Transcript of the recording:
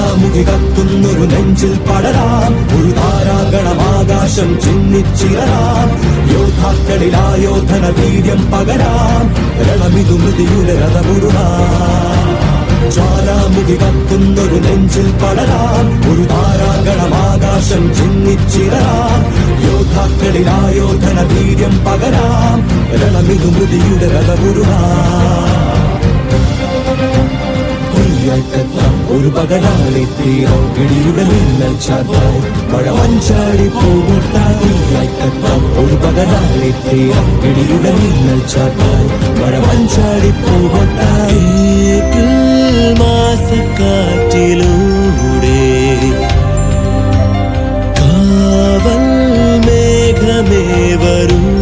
ജ്വാലാമുഖി കത്തുന്നൊരു നെഞ്ചിൽ പടരാം. ഒരു താരാഗണമാകാശം യോദ്ധാക്കളിൽ യോദ്ധാക്കളിലായോധന വീര്യം പകരാം. രണമിതു മൃതിയുടെ രഥമുരുളാം ജ്വാലാമുഖി കത്തുന്നൊരു നെഞ്ചിൽ പടരാം. ഒരു താരാഗണമാകാശം ചിന്നിച്ചിറരാം. യോദ്ധാക്കളിലായോധന വീര്യം പകരാം. രണമിതു മൃതിയുടെ കൊയ്യാക്കത്താം ഒരു പകലാളി തീരം കിടിയുടെ മിന്നൽ ചാത്തായി മഴ വഞ്ചാടി പോകത്താം ഒരു പകലാളി തീരം കിടിയുടെ നിന്നൽ ചാത്തായി മഴ വഞ്ചാടി മാസക്കാറ്റിലൂടെ കാവൽ മേഘമേ വരൂ.